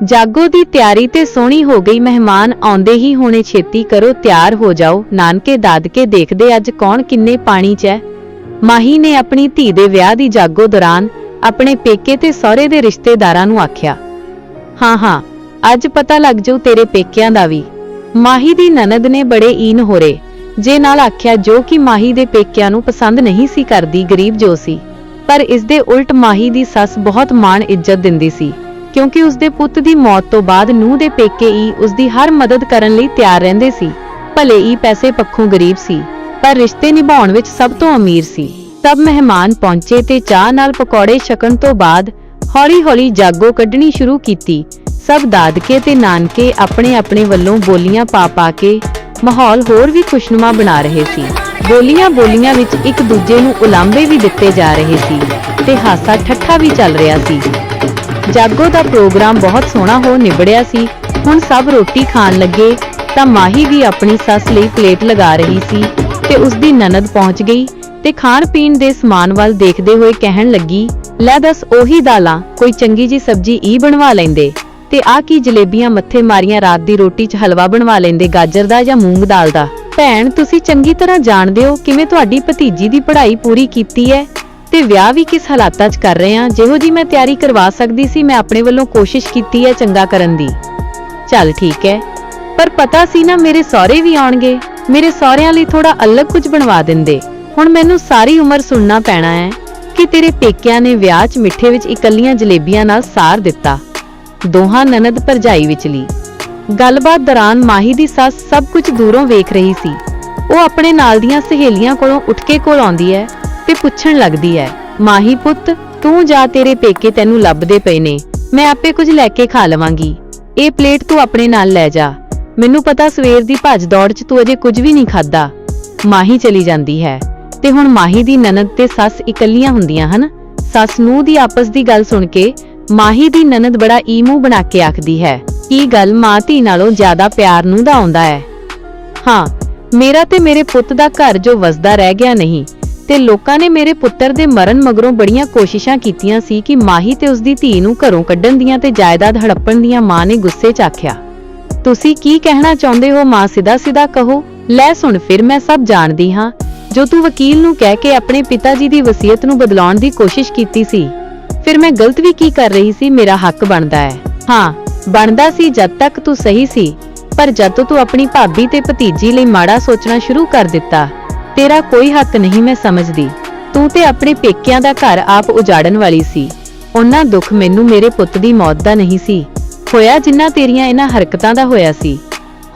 ਜਾਗੋ ਦੀ ਤਿਆਰੀ ਤੇ ਸੋਹਣੀ ਹੋ ਗਈ ਮਹਿਮਾਨ ਆਉਂਦੇ ਹੀ ਹੋਣੇ ਛੇਤੀ ਕਰੋ ਤਿਆਰ ਹੋ ਜਾਓ। ਨਾਨਕੇ ਦਾਦਕੇ ਦੇਖਦੇ ਅੱਜ ਕੌਣ ਕਿੰਨੇ ਪਾਣੀ 'ਚ ਹੈ। ਮਾਹੀ ਨੇ ਆਪਣੀ ਧੀ ਦੇ ਵਿਆਹ ਦੀ ਜਾਗੋ ਦੌਰਾਨ ਆਪਣੇ ਪੇਕੇ ਤੇ ਸਹੁਰੇ ਦੇ ਰਿਸ਼ਤੇਦਾਰਾਂ ਨੂੰ ਆਖਿਆ, ਹਾਂ ਹਾਂ, ਅੱਜ ਪਤਾ ਲੱਗ ਜਾਊ ਤੇਰੇ ਪੇਕਿਆਂ ਦਾ ਵੀ। ਮਾਹੀ ਦੀ ਨਨਦ ਨੇ ਬੜੇ ਈਨ ਹੋਰੇ, ਜੇ ਨਾਲ ਆਖਿਆ, ਜੋ ਕਿ ਮਾਹੀ ਦੇ ਪੇਕਿਆਂ ਨੂੰ ਪਸੰਦ ਨਹੀਂ ਸੀ ਕਰਦੀ, ਗਰੀਬ ਜੋ ਸੀ। ਪਰ ਇਸ ਦੇ ਉਲਟ ਮਾਹੀ ਦੀ ਸੱਸ ਬਹੁਤ ਮਾਣ ਇੱਜ਼ਤ ਦਿੰਦੀ ਸੀ। ਕਿਉਂਕਿ ਉਸ ਪੁੱਤ ਦੀ ਮੌਤ ਤੋਂ ਬਾਅਦ ਨੂੰਹ ਦੇ ਪੇਕੇ ਹੀ ਉਸ ਹਰ ਮਦਦ ਕਰਨ ਲਈ ਤਿਆਰ ਰਹਿੰਦੇ ਸੀ। ਭਲੇ ਹੀ ਪੈਸੇ ਪੱਖੋਂ ਗਰੀਬ ਸੀ, ਪਰ ਰਿਸ਼ਤੇ ਨਿਭਾਉਣ ਵਿੱਚ ਸਭ ਤੋਂ ਅਮੀਰ ਸੀ। ਸਭ ਮਹਿਮਾਨ ਪਹੁੰਚੇ ਤੇ ਚਾਹ ਨਾਲ ਪਕੌੜੇ ਛਕਣ ਤੋਂ ਬਾਅਦ ਹੌਲੀ-ਹੌਲੀ ਜਾਗੋ ਕੱਢਣੀ ਸ਼ੁਰੂ ਕੀਤੀ। ਸਭ ਦਾਦਕੇ ਤੇ ਨਾਨਕੇ ਆਪਣੇ-ਆਪਣੇ ਵੱਲੋਂ ਬੋਲੀਆਂ ਪਾ-ਪਾ ਕੇ ਮਾਹੌਲ ਹੋਰ ਵੀ ਖੁਸ਼ਨੁਮਾ ਬਣਾ ਰਹੇ ਸੀ। ਬੋਲੀਆਂ-ਬੋਲੀਆਂ ਵਿੱਚ ਇੱਕ ਦੂਜੇ ਨੂੰ ਉਲਾਂਭੇ ਵੀ ਦਿੱਤੇ ਜਾ ਰਹੇ ਸੀ ਤੇ ਹਾਸਾ ਠੱਠਾ ਵੀ ਚੱਲ ਰਿਹਾ ਸੀ। ਜਾਗੋ ਦਾ ਪ੍ਰੋਗਰਾਮ ਬਹੁਤ ਸੋਹਣਾ ਹੋ ਨਿਬੜਿਆ ਸੀ। ਹੁਣ ਸਭ ਰੋਟੀ ਖਾਣ ਲੱਗੇ, ਤਾਂ ਮਾਹੀ ਵੀ ਆਪਣੀ ਸੱਸ ਲਈ ਪਲੇਟ ਲਗਾ ਰਹੀ ਸੀ ਤੇ ਉਸ ਦੀ ਨਨਦ ਪਹੁੰਚ ਗਈ ਤੇ ਖਾਣ ਪੀਣ ਦੇ ਸਮਾਨ ਵੱਲ ਦੇਖਦੇ ਹੋਏ ਕਹਿਣ ਲੱਗੀ, ਲੈ ਦੱਸ, ਉਹੀ ਦਾਲਾਂ, ਕੋਈ ਚੰਗੀ ਜੀ ਸਬਜੀ ਈ ਬਣਵਾ ਲੈਂਦੇ। ਤੇ ਆ ਕੀ ਜਲੇਬੀਆਂ ਮੱਥੇ ਮਾਰੀਆਂ ਰਾਤ ਦੀ ਰੋਟੀ 'ਚ ਹਲਵਾ ਬਣਵਾ ਲੈਂਦੇ, ਗਾਜਰ ਦਾ ਜਾਂ ਮੂੰਗ ਦਾਲ ਦਾ? ਭੈਣ, ਤੁਸੀਂ ਚੰਗੀ ਤਰ੍ਹਾਂ ਜਾਣਦੇ ਹੋ ਕਿਵੇਂ ਤੁਹਾਡੀ ਭਤੀਜੀ ਦੀ ਪੜ੍ਹਾਈ ਪੂਰੀ ਕੀਤੀ ਹੈ? ਤੇ ਵਿਆਹ ਵੀ ਕਿਸ ਹਾਲਾਤਾਂ 'ਚ ਕਰ ਰਹੇ ਹਾਂ? ਜਿਹੋ ਜੀ ਮੈਂ ਤਿਆਰੀ ਕਰਵਾ ਸਕਦੀ ਸੀ, ਮੈਂ ਆਪਣੇ ਵੱਲੋਂ ਕੋਸ਼ਿਸ਼ ਕੀਤੀ ਹੈ ਚੰਗਾ ਕਰਨ ਦੀ। ਚੱਲ ਠੀਕ ਹੈ। ਪਰ ਪਤਾ ਸੀ ਨਾ ਮੇਰੇ ਸਹੁਰੇ ਵੀ ਆਉਣਗੇ। ਮੇਰੇ ਸਹੁਰਿਆਂ ਲਈ ਥੋੜਾ ਅਲੱਗ ਕੁਝ ਬਣਵਾ ਦਿੰਦੇ। ਹੁਣ ਮੈਨੂੰ ਸਾਰੀ ਉਮਰ ਸੁਣਨਾ ਪੈਣਾ ਹੈ ਕਿ ਤੇਰੇ ਪੇਕਿਆਂ ਨੇ ਵਿਆਹ 'ਚ ਮਿੱਠੇ ਵਿੱਚ ਇਕੱਲੀਆਂ ਜਲੇਬੀਆਂ ਨਾਲ ਸਾਰ ਦਿੱਤਾ। ਦੋਹਾਂ ਨਨਦ ਭਰਜਾਈ ਵਿਚਲੀ। ਗੱਲਬਾਤ ਦੌਰਾਨ ਮਾਹੀ ਦੀ ਸੱਸ ਸਭ ਕੁਝ ਦੂਰੋਂ ਵੇਖ ਰਹੀ ਸੀ। ਉਹ ਆਪਣੇ ਨਾਲ ਦੀਆਂ ਸਹੇਲੀਆਂ ਕੋਲੋਂ ਉੱਠ ਕੇ ਕੋਲ ਆਉਂਦੀ ਹੈ। ਤੇ ਪੁੱਛਣ ਲੱਗਦੀ ਹੈ ਮਾਹੀ ਪੁੱਤ, ਤੂੰ ਜਾ ਤੇਰੇ ਪੇਕੇ ਤੈਨੂੰ ਲੱਭਦੇ ਪਏ ਨੇ, ਮੈਂ ਆਪੇ ਕੁਝ ਲੈ ਕੇ ਖਾ ਲਵਾਂਗੀ। ਇਹ ਪਲੇਟ ਤੂੰ ਆਪਣੇ ਨਾਲ ਲੈ ਜਾ। ਮੈਨੂੰ ਪਤਾ ਸਵੇਰ ਦੀ ਭੱਜ ਦੌੜ 'ਚ ਤੂੰ ਅਜੇ ਕੁਝ ਵੀ ਨਹੀਂ ਖਾਦਾ ਮਾਹੀ ਚਲੀ ਜਾਂਦੀ ਹੈ। ਤੇ ਹੁਣ ਮਾਹੀ ਦੀ ਨਨਦ ਤੇ ਸੱਸ ਇਕੱਲੀਆਂ ਹੁੰਦੀਆਂ ਹਨ। ਸੱਸ ਨੂੰ ਦੀ ਆਪਸ ਦੀ ਗੱਲ ਸੁਣ ਕੇ ਮਾਹੀ ਦੀ ਨਨਦ ਬੜਾ ਈਮੂ ਬਣਾ ਕੇ ਆਖਦੀ ਹੈ, ਕੀ ਗੱਲ ਮਾਂ ਧੀ ਨਾਲੋਂ ਜ਼ਿਆਦਾ ਪਿਆਰ ਨੂੰ ਦਾ ਆਉਂਦਾ ਹੈ? ਹਾਂ, ਮੇਰਾ ਤੇ ਮੇਰੇ ਪੁੱਤ ਦਾ ਘਰ ਜੋ ਵਸਦਾ ਰਹਿ ਗਿਆ ਨਹੀਂ ਤੇ ਲੋਕਾਂ ਨੇ ਮੇਰੇ ਪੁੱਤਰ ਦੇ ਮਰਨ ਮਗਰੋਂ ਬੜੀਆਂ ਕੋਸ਼ਿਸ਼ਾਂ ਕੀਤੀਆਂ ਸੀ ਕਿ ਮਾਹੀ ਤੇ ਉਸਦੀ ਧੀ ਨੂੰ ਘਰੋਂ ਕੱਢਣ ਦੀਆਂ ਤੇ ਜਾਇਦਾਦ ਹੜੱਪਣ ਦੀਆਂ ਮਾਂ ਨੇ ਗੁੱਸੇ 'ਚ ਆਖਿਆ। ਤੁਸੀਂ ਕੀ ਕਹਿਣਾ ਚਾਹੁੰਦੇ ਹੋ ਮਾਂ? ਸਿੱਧਾ ਸਿੱਧਾ ਕਹੋ। ਲੈ ਸੁਣ, ਫਿਰ ਮੈਂ ਸਭ ਜਾਣਦੀ ਹਾਂ। ਜੋ ਤੂੰ ਵਕੀਲ ਨੂੰ ਕਹਿ ਕੇ ਆਪਣੇ ਪਿਤਾ ਜੀ ਦੀ ਵਸੀਅਤ ਨੂੰ ਬਦਲਾਉਣ ਦੀ ਕੋਸ਼ਿਸ਼ ਕੀਤੀ ਸੀ, ਫਿਰ ਮੈਂ ਗਲਤ ਵੀ ਕੀ ਕਰ ਰਹੀ ਸੀ? ਮੇਰਾ ਹੱਕ ਬਣਦਾ ਹੈ। ਹਾਂ, ਬਣਦਾ ਸੀ ਜਦ ਤੱਕ ਤੂੰ ਸਹੀ ਸੀ, ਪਰ ਜਦ ਤੂੰ ਆਪਣੀ ਭਾਬੀ ਤੇ ਭਤੀਜੀ ਲਈ ਮਾੜਾ ਸੋਚਣਾ ਸ਼ੁਰੂ ਕਰ ਦਿੱਤਾ ਤੇਰਾ ਕੋਈ ਹੱਕ ਨਹੀਂ ਮੈਂ ਸਮਝਦੀ। ਤੂੰ ਤੇ ਆਪਣੇ ਪੇਕਿਆਂ ਦਾ ਘਰ ਆਪ ਉਜਾੜਨ ਵਾਲੀ ਸੀ। ਉਹਨਾਂ ਦੁੱਖ ਮੈਨੂੰ ਮੇਰੇ ਪੁੱਤ ਦੀ ਮੌਤ ਦਾ ਨਹੀਂ ਸੀ। ਹੋਇਆ ਜਿੰਨਾ ਤੇਰੀਆਂ ਇਹਨਾਂ ਹਰਕਤਾਂ ਦਾ ਹੋਇਆ ਸੀ।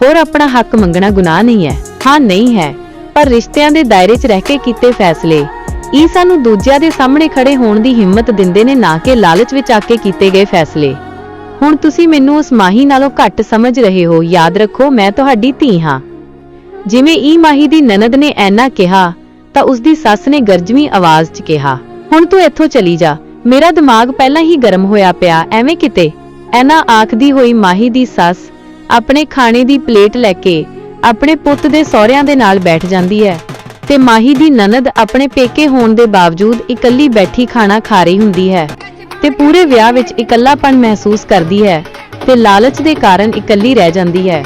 ਹੋਰ ਆਪਣਾ ਹੱਕ ਮੰਗਣਾ ਗੁਨਾਹ ਨਹੀਂ ਹੈ। ਹਾਂ, ਨਹੀਂ ਹੈ। ਪਰ ਰਿਸ਼ਤਿਆਂ ਦੇ ਦਾਇਰੇ 'ਚ ਰਹਿ ਕੇ ਕੀਤੇ ਫੈਸਲੇ। ਇਹ ਸਾਨੂੰ ਦੂਜਿਆਂ ਦੇ ਸਾਹਮਣੇ ਖੜੇ ਹੋਣ ਦੀ ਹਿੰਮਤ ਦਿੰਦੇ ਨੇ ਨਾ ਕਿ ਲਾਲਚ ਵਿੱਚ ਆ ਕੇ ਕੀਤੇ ਗਏ ਫੈਸਲੇ। ਹੁਣ ਤੁਸੀਂ ਮੈਨੂੰ ਉਸ ਮਾਹੀ ਨਾਲੋਂ ਘੱਟ ਸਮਝ ਰਹੇ ਹੋ। ਯਾਦ ਰੱਖੋ, ਮੈਂ ਤੁਹਾਡੀ ਧੀ ਹਾਂ। ਜਿਵੇਂ ਈ ਮਾਹੀ ਦੀ ਨਨਦ ਨੇ ਐਨਾ ਕਿਹਾ, ਤਾਂ ਉਸ ਦੀ ਸੱਸ ਨੇ ਗਰਜਵੀਂ ਆਵਾਜ਼ 'ਚ ਕਿਹਾ, ਹੁਣ ਤੂੰ ਇੱਥੋਂ ਚਲੀ ਜਾ, ਮੇਰਾ ਦਿਮਾਗ ਪਹਿਲਾਂ ਹੀ ਗਰਮ ਹੋਇਆ ਪਿਆ, ਐਵੇਂ ਕਿਤੇ? ਐਨਾ ਆਖਦੀ ਹੋਈ ਮਾਹੀ ਦੀ ਸੱਸ ਆਪਣੇ ਖਾਣੇ ਦੀ ਪਲੇਟ ਲੈ ਕੇ ਆਪਣੇ ਪੁੱਤ ਦੇ ਸਹੁਰਿਆਂ ਦੇ ਨਾਲ ਬੈਠ ਜਾਂਦੀ ਹੈ, ਤੇ ਮਾਹੀ ਦੀ ਨਨਦ ਆਪਣੇ ਪੇਕੇ ਹੋਣ ਦੇ ਬਾਵਜੂਦ ਇਕੱਲੀ ਬੈਠੀ ਖਾਣਾ ਖਾ ਰਹੀ ਹੁੰਦੀ ਹੈ, ਤੇ ਪੂਰੇ ਵਿਆਹ ਵਿੱਚ ਇਕੱਲਾਪਣ ਮਹਿਸੂਸ ਕਰਦੀ ਹੈ, ਤੇ ਲਾਲਚ ਦੇ ਕਾਰਨ ਇਕੱਲੀ ਰਹਿ ਜਾਂਦੀ ਹੈ।